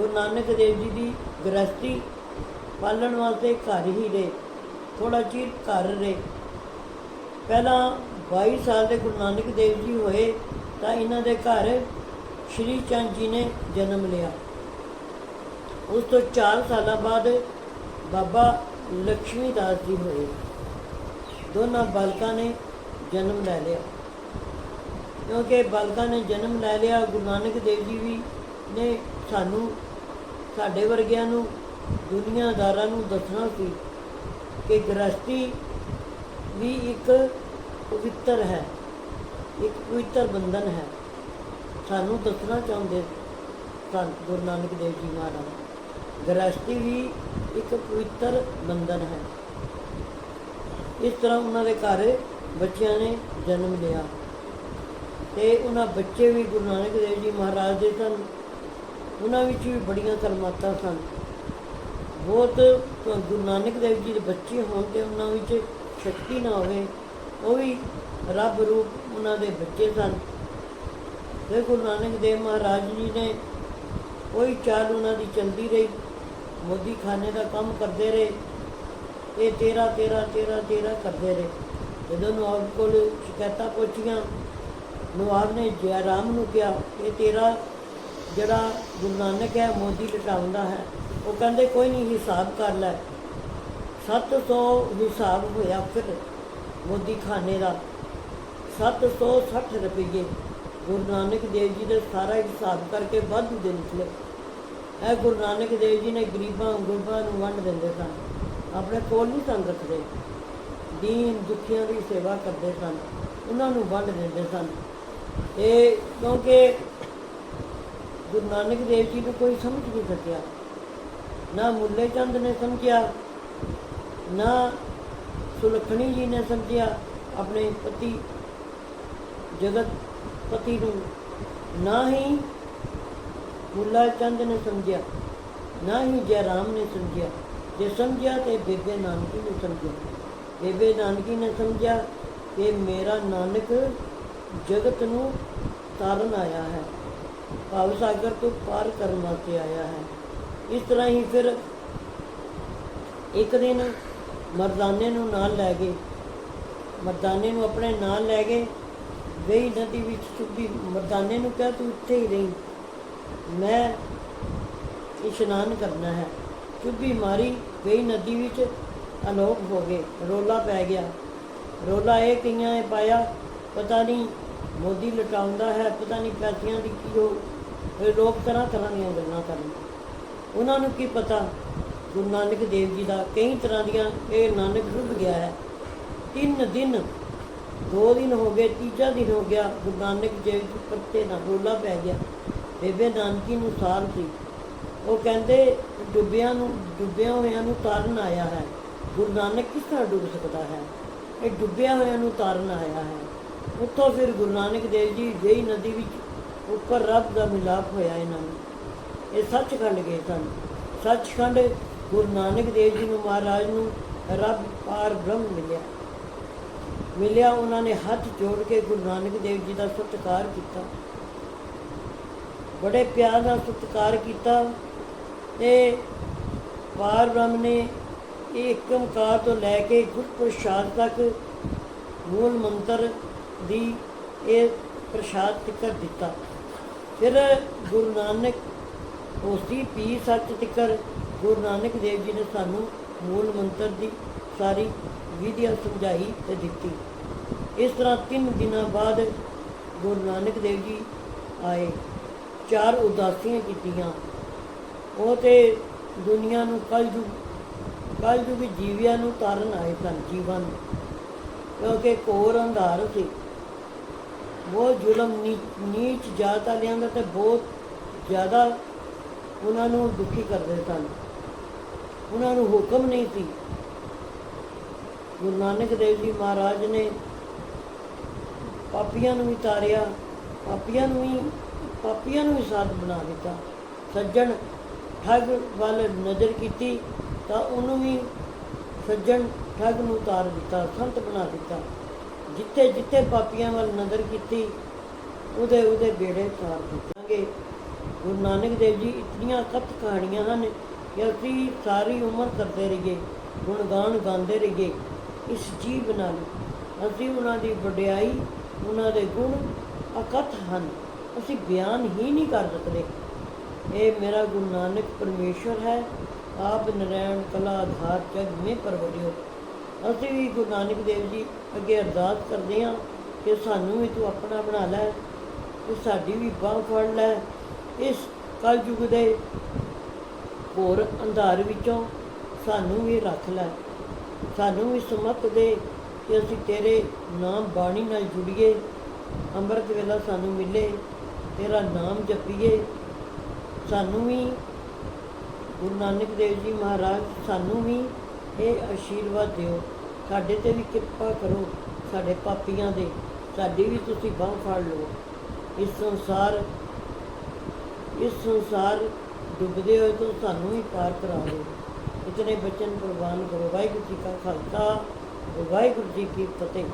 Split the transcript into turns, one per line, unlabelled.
ਗੁਰੂ ਨਾਨਕ ਦੇਵ ਜੀ ਦੀ ਗ੍ਰਸਤੀ ਪਾਲਣ ਵਾਸਤੇ ਘਰ ਹੀ ਰਹੇ ਥੋੜਾ ਚਿਰ ਘਰ ਰਹੇ। ਪਹਿਲਾਂ 22 ਸਾਲ ਦੇ ਗੁਰੂ ਨਾਨਕ ਦੇਵ ਜੀ ਹੋਏ ਤਾਂ ਇਹਨਾਂ ਦੇ ਘਰ ਸ਼੍ਰੀ ਚੰਦ ਜੀ ਨੇ ਜਨਮ ਲਿਆ। ਉਸ ਤੋਂ 4 ਸਾਲਾਂ ਬਾਅਦ ਬਾਬਾ ਲక్ష్ਮੀ ਦਾਸ ਜੀ ਹੋਏ। ਦੋਨਾਂ ਬਾਲਕਾਂ ਨੇ ਜਨਮ ਲੈ ਲਿਆ। ਕਿਉਂਕਿ ਬਾਲਕਾਂ ਨੇ ਜਨਮ ਲੈ ਲਿਆ, ਗੁਰੂ ਨਾਨਕ ਦੇਵ ਜੀ ਵੀ ਨੇ ਸਾਨੂੰ ਸਾਡੇ ਵਰਗਿਆਂ ਨੂੰ, ਦੁਨੀਆਦਾਰਾਂ ਨੂੰ ਦੱਸਣਾ ਸੀ ਕਿ ਗ੍ਰਸਤੀ ਵੀ ਇੱਕ ਪਵਿੱਤਰ ਹੈ, ਇੱਕ ਪਵਿੱਤਰ ਬੰਧਨ ਹੈ। ਸਾਨੂੰ ਦੱਸਣਾ ਚਾਹੁੰਦੇ ਸਨ ਗੁਰੂ ਨਾਨਕ ਦੇਵ ਜੀ ਮਹਾਰਾਜ। ਗ੍ਰਸਤੀ ਵੀ ਇੱਕ ਪਵਿੱਤਰ ਬੰਧਨ ਹੈ। ਇਸ ਤਰ੍ਹਾਂ ਉਹਨਾਂ ਦੇ ਘਰ ਬੱਚਿਆਂ ਨੇ ਜਨਮ ਲਿਆ। ਤੇ ਉਹਨਾਂ ਬੱਚੇ ਵੀ ਗੁਰੂ ਨਾਨਕ ਦੇਵ ਜੀ ਮਹਾਰਾਜ ਦੇ ਸਨ। ਉਹਨਾਂ ਵਿੱਚ ਵੀ ਬੜੀਆਂ ਕਰਮਾਤਾਂ ਸਨ। ਬਹੁਤ ਗੁਰੂ ਨਾਨਕ ਦੇਵ ਜੀ ਦੇ ਬੱਚੇ ਹੋਣ ਤੇ ਉਹਨਾਂ ਵਿੱਚ ਸ਼ਕਤੀ ਨਾ ਹੋਵੇ, ਉਹ ਵੀ ਰੱਬ ਰੂਪ ਉਹਨਾਂ ਦੇ ਬੱਚੇ ਸਨ। ਤੇ ਗੁਰੂ ਨਾਨਕ ਦੇਵ ਮਹਾਰਾਜ ਜੀ ਨੇ ਕੋਈ ਚਾਲ ਉਹਨਾਂ ਦੀ ਚਲਦੀ ਰਹੀ। ਮੋਦੀ ਖਾਨੇ ਦਾ ਕੰਮ ਕਰਦੇ ਰਹੇ। ਇਹ ਤੇਰਾ ਤੇਰਾ ਤੇਰਾ ਤੇਰਾ ਕਰਦੇ ਰਹੇ। ਜਦੋਂ ਨਵਾਬ ਕੋਲ ਸ਼ਿਕਾਇਤਾਂ ਪਹੁੰਚੀਆਂ ਨਵਾਬ ਨੇ ਜੈ ਰਾਮ ਨੂੰ ਕਿਹਾ, ਇਹ ਤੇਰਾ ਜਿਹੜਾ ਗੁਰੂ ਨਾਨਕ ਹੈ, ਮੋਦੀ ਲਟਾਉਂਦਾ ਹੈ, ਉਹ ਕਹਿੰਦੇ ਕੋਈ ਨਹੀਂ ਹਿਸਾਬ ਕਰ ਲੈ। 700 ਹਿਸਾਬ ਹੋਇਆ ਫਿਰ ਮੋਦੀ ਖਾਨੇ ਦਾ। 760 ਰੁਪਏ ਗੁਰੂ ਨਾਨਕ ਦੇਵ ਜੀ ਦੇ ਸਾਰਾ ਹਿਸਾਬ ਕਰਕੇ ਵਾਧੂ ਦੇ ਨਿਕਲੇ ਇਹ ਗੁਰੂ ਨਾਨਕ ਦੇਵ ਜੀ ਨੇ ਗਰੀਬਾਂ ਗੁਰਬਾਂ ਨੂੰ ਵੰਡ ਦਿੰਦੇ ਸਨ। ਆਪਣੇ ਕੋਲ ਨਹੀਂ ਸਨ ਰੱਖਦੇ। ਦੀਨ ਦੁਖੀਆਂ ਦੀ ਸੇਵਾ ਕਰਦੇ ਸਨ। ਉਹਨਾਂ ਨੂੰ ਵੰਡ ਦਿੰਦੇ ਸਨ। ਇਹ ਕਿਉਂਕਿ ਗੁਰੂ ਨਾਨਕ ਦੇਵ ਜੀ ਨੂੰ ਕੋਈ ਸਮਝ ਨਹੀਂ ਸਕਿਆ। ਨਾ ਮੁੱਲੇ ਚੰਦ ਨੇ ਸਮਝਿਆ, ਨਾ ਸੁਲਖਣੀ ਜੀ ਨੇ ਸਮਝਿਆ, ਆਪਣੇ ਪਤੀ, ਜਗਤ ਪਤੀ ਨੂੰ। ਨਾ ਹੀ ਮੁੱਲਾ ਚੰਦ ਨੇ ਸਮਝਿਆ, ਨਾ ਹੀ ਜੈ ਰਾਮ ਨੇ ਸਮਝਿਆ। ਜੇ ਸਮਝਿਆ ਤੇ ਬੇਬੇ ਨਾਨਕੀ ਨੇ ਸਮਝਿਆ। ਬੇਬੇ ਨਾਨਕੀ ਨੇ ਸਮਝਿਆ ਕਿ ਮੇਰਾ ਨਾਨਕ ਜਗਤ ਨੂੰ ਤਾਰਨ ਆਇਆ ਹੈ। ਭਾਵ ਸਾਗਰ ਤੋਂ ਪਾਰ ਕਰਨ ਵਾਸਤੇ ਆਇਆ ਹੈ। ਇਸ ਤਰ੍ਹਾਂ ਹੀ ਫਿਰ ਇੱਕ ਦਿਨ ਮਰਦਾਨੇ ਨੂੰ ਨਾਲ ਲੈ ਗਏ। ਮਰਦਾਨੇ ਨੂੰ ਆਪਣੇ ਨਾਲ ਲੈ ਗਏ। ਗਈ ਨਦੀ ਵਿੱਚ ਚੁੱਭੀ। ਮਰਦਾਨੇ ਨੂੰ ਕਿਹਾ, ਤੂੰ ਇੱਥੇ ਹੀ ਰਹੀ। ਮੈਂ ਇਸ਼ਨਾਨ ਕਰਨਾ ਹੈ। ਚੁੱਭੀ ਮਾਰੀ। ਗਈ ਨਦੀ ਵਿੱਚ ਅਲੋਪ ਹੋ ਗਏ। ਰੋਲਾ ਪੈ ਗਿਆ। ਰੋਲਾ ਇਹ ਕਈਆਂ ਨੇ ਪਾਇਆ, ਪਤਾ ਨਹੀਂ ਮੋਦੀ ਲਟਾਉਂਦਾ ਹੈ, ਪਤਾ ਨਹੀਂ ਪੈਸਿਆਂ ਦੀ ਕੀ ਹੋ ਲੋਕ ਤਰ੍ਹਾਂ ਤਰ੍ਹਾਂ ਦੀਆਂ ਗੱਲਾਂ ਕਰਨ। ਉਹਨਾਂ ਨੂੰ ਕੀ ਪਤਾ, ਗੁਰੂ ਨਾਨਕ ਦੇਵ ਜੀ ਦਾ ਕਈ ਤਰ੍ਹਾਂ ਦੀਆਂ, ਇਹ ਨਾਨਕ ਡੁੱਬ ਗਿਆ ਹੈ। ਤਿੰਨ ਦਿਨ, ਦੋ ਦਿਨ ਹੋ ਗਏ, ਤੀਜਾ ਦਿਨ ਹੋ ਗਿਆ, ਗੁਰੂ ਨਾਨਕ ਦੇਵ ਜੀ ਪੱਤੇ ਨਾਲ ਰੋਲਾ ਪੈ ਗਿਆ। ਬੇਬੇ ਨਾਨਕੀ ਨੂੰ ਸਾਰ ਸੀ। ਉਹ ਕਹਿੰਦੇ, ਡੁੱਬਿਆਂ ਨੂੰ, ਡੁੱਬਿਆਂ ਹੋਇਆਂ ਨੂੰ ਤਾਰਨ ਆਇਆ ਹੈ। ਗੁਰੂ ਨਾਨਕ ਕਿਸ ਤਰ੍ਹਾਂ ਡੁੱਬ ਸਕਦਾ ਹੈ? ਇਹ ਡੁੱਬਿਆਂ ਹੋਇਆਂ ਨੂੰ ਤਾਰਨ ਆਇਆ ਹੈ। ਉੱਥੋਂ ਫਿਰ ਗੁਰੂ ਨਾਨਕ ਦੇਵ ਜੀ ਜਈ ਨਦੀ ਵਿੱਚ ਉੱਪਰ ਰੱਬ ਦਾ ਮਿਲਾਪ ਹੋਇਆ ਇਹਨਾਂ ਨੂੰ। ਇਹ ਸੱਚਖੰਡ ਗਏ ਸਨ। ਸੱਚਖੰਡ ਗੁਰੂ ਨਾਨਕ ਦੇਵ ਜੀ ਨੂੰ ਮਹਾਰਾਜ ਨੂੰ ਰੱਬ ਪਾਰ ਬ੍ਰਹਮ ਮਿਲਿਆ। ਮਿਲਿਆ ਉਹਨਾਂ ਨੇ ਹੱਥ ਜੋੜ ਕੇ ਗੁਰੂ ਨਾਨਕ ਦੇਵ ਜੀ ਦਾ ਸਤਿਕਾਰ ਕੀਤਾ। ਬੜੇ ਪਿਆਰ ਨਾਲ ਸਤਿਕਾਰ ਕੀਤਾ ਤੇ ਪਾਰ ਬ੍ਰਹਮ ਨੇ ਇਹ ਇੱਕ ਓਂਕਾਰ ਤੋਂ ਲੈ ਕੇ ਗੁਰ ਪ੍ਰਸਾਦ ਤੱਕ ਮੂਲ ਮੰਤਰ ਦੀ ਇਹ ਪ੍ਰਸਾਦ ਤਿਕਰ ਦਿੱਤਾ। ਫਿਰ ਗੁਰੂ ਨਾਨਕ ਉਸਦੀ ਪੀ ਸੱਚ ਤਿੱਕਰ ਗੁਰੂ ਨਾਨਕ ਦੇਵ ਜੀ ਨੇ ਸਾਨੂੰ ਮੂਲ ਮੰਤਰ ਦੀ ਸਾਰੀ ਵਿਧਿਆ ਸਮਝਾਈ ਤੇ ਦਿੱਤੀ। ਇਸ ਤਰ੍ਹਾਂ ਤਿੰਨ ਦਿਨਾਂ ਬਾਅਦ ਗੁਰੂ ਨਾਨਕ ਦੇਵ ਜੀ ਆਏ। ਚਾਰ ਉਦਾਸੀਆਂ ਕੀਤੀਆਂ। ਉਹ ਤੇ ਦੁਨੀਆ ਨੂੰ ਕਲਯੁਗ ਕਲਯੁਗ ਜੀਵਿਆਂ ਨੂੰ ਤਾਰਨ ਆਏ ਸਨ ਜੀਵਨ ਕਿਉਂਕਿ ਕੋਰ ਅੰਧਾਰ ਸੀ। ਬਹੁਤ ਜ਼ੁਲਮ ਨੀ- ਨੀਚ ਜਾਤ ਵਾਲਿਆਂ ਦਾ ਤੇ ਬਹੁਤ ਜ਼ਿਆਦਾ ਉਹਨਾਂ ਨੂੰ ਦੁਖੀ ਕਰਦੇ ਸਨ। ਉਹਨਾਂ ਨੂੰ ਹੁਕਮ ਨਹੀਂ ਸੀ। ਗੁਰੂ ਨਾਨਕ ਦੇਵ ਜੀ ਮਹਾਰਾਜ ਨੇ ਪਾਪੀਆਂ ਨੂੰ ਵੀ ਤਾਰਿਆ, ਪਾਪੀਆਂ ਨੂੰ ਵੀ, ਪਾਪੀਆਂ ਨੂੰ ਵੀ ਸਾਧ ਬਣਾ ਦਿੱਤਾ। ਸੱਜਣ ਠੱਗ ਵੱਲ ਨਜ਼ਰ ਕੀਤੀ ਤਾਂ ਉਹਨੂੰ ਵੀ ਸੱਜਣ ਠੱਗ ਨੂੰ ਤਾਰ ਦਿੱਤਾ, ਸੰਤ ਬਣਾ ਦਿੱਤਾ। ਜਿੱਥੇ ਜਿੱਥੇ ਪਾਪੀਆਂ ਵੱਲ ਨਜ਼ਰ ਕੀਤੀ, ਉਹਦੇ ਉਹਦੇ ਬੇੜੇ ਤਾਰ ਦਿੱਤਾਂਗੇ। ਗੁਰੂ ਨਾਨਕ ਦੇਵ ਜੀ ਇਤਨੀਆਂ ਕਥ ਕਹਾਣੀਆਂ ਹਨ ਕਿ ਅਸੀਂ ਸਾਰੀ ਉਮਰ ਕਰਦੇ ਰਹੀਏ ਗੁਣਗਾਨ ਗਾਉਂਦੇ ਰਹੀਏ, ਇਸ ਜੀਵ ਨਾਲ। ਅਸੀਂ ਉਹਨਾਂ ਦੀ ਵਡਿਆਈ, ਉਹਨਾਂ ਦੇ ਗੁਣ ਅਕਥ ਹਨ। ਅਸੀਂ ਬਿਆਨ ਹੀ ਨਹੀਂ ਕਰ ਸਕਦੇ। ਇਹ ਮੇਰਾ ਗੁਰੂ ਨਾਨਕ ਪਰਮੇਸ਼ਰ ਹੈ। ਆਪ ਨਰੈਣ ਕਲਾ ਆਧਾਰ ਜਗ ਮੇ ਪਰਵਰਿਓ। ਅਸੀਂ ਵੀ ਗੁਰੂ ਨਾਨਕ ਦੇਵ ਜੀ ਅੱਗੇ ਅਰਦਾਸ ਕਰਦੇ ਹਾਂ ਕਿ ਸਾਨੂੰ ਵੀ ਤੂੰ ਆਪਣਾ ਬਣਾ ਲੈ, ਤੂੰ ਸਾਡੀ ਵੀ ਬਾਹ ਫੜ ਲੈ। ਇਸ ਕਲਯੁਗ ਦੇ ਹੋਰ ਅੰਧਾਰ ਵਿੱਚੋਂ ਸਾਨੂੰ ਵੀ ਰੱਖ ਲੈ। ਸਾਨੂੰ ਵੀ ਸਮਤ ਦੇ ਕਿ ਅਸੀਂ ਤੇਰੇ ਨਾਮ ਬਾਣੀ ਨਾਲ ਜੁੜੀਏ। ਅੰਮ੍ਰਿਤ ਵੇਲਾ ਸਾਨੂੰ ਮਿਲੇ, ਤੇਰਾ ਨਾਮ ਜਪੀਏ। ਸਾਨੂੰ ਵੀ ਗੁਰੂ ਨਾਨਕ ਦੇਵ ਜੀ ਮਹਾਰਾਜ, ਸਾਨੂੰ ਵੀ ਇਹ ਆਸ਼ੀਰਵਾਦ ਦਿਓ। ਸਾਡੇ ਤੇ ਵੀ ਕਿਰਪਾ ਕਰੋ, ਸਾਡੇ ਪਾਪੀਆਂ ਦੇ ਸਾਡੀ ਵੀ ਤੁਸੀਂ ਬਾਹ ਫੜ ਲਓ। ਇਸ ਸੰਸਾਰ ਇਸ ਸੰਸਾਰ ਡੁੱਬਦੇ ਹੋਏ ਤੋਂ ਸਾਨੂੰ ਹੀ ਪਾਰ ਕਰਾ ਦਿਓ ਇਤਨੇ ਬਚਨ ਕੁਰਬਾਨ ਕਰੋ। ਵਾਹਿਗੁਰੂ ਜੀ ਕਾ ਖਾਲਸਾ, ਵਾਹਿਗੁਰੂ ਜੀ ਕੀ ਫਤਿਹ।